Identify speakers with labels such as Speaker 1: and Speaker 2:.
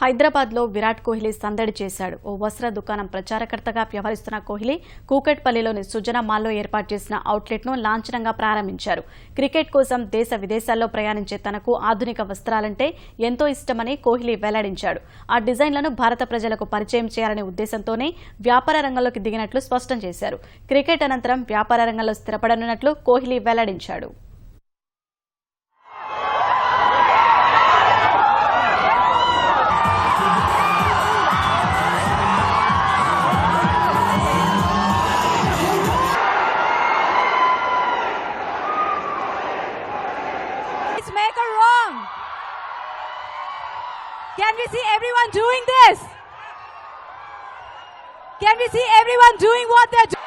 Speaker 1: హైదరాబాద్లో విరాట్ కోహ్లీ సందడి చేశాడు. ఓ వస్త్ర దుకాణం ప్రచారకర్తగా వ్యవహరిస్తున్న కోహ్లీ కూకట్పల్లిలోని సుజన మాల్లో ఏర్పాటు చేసిన అవుట్లెట్ను లాంఛనంగా ప్రారంభించారు. క్రికెట్ కోసం దేశ విదేశాల్లో ప్రయాణించే తనకు ఆధునిక వస్త్రాలంటే ఎంతో ఇష్టమని కోహ్లీ వెల్లడించాడు. ఆ డిజైన్లను భారత ప్రజలకు పరిచయం చేయాలనే ఉద్దేశంతోనే వ్యాపార రంగంలోకి దిగినట్లు స్పష్టం చేశారు. క్రికెట్ అనంతరం వ్యాపార రంగంలో స్థిరపడనున్నట్లు కోహ్లీ వెల్లడించాడు.
Speaker 2: Make a wrong. Can we see everyone doing this? Can we see everyone doing what they're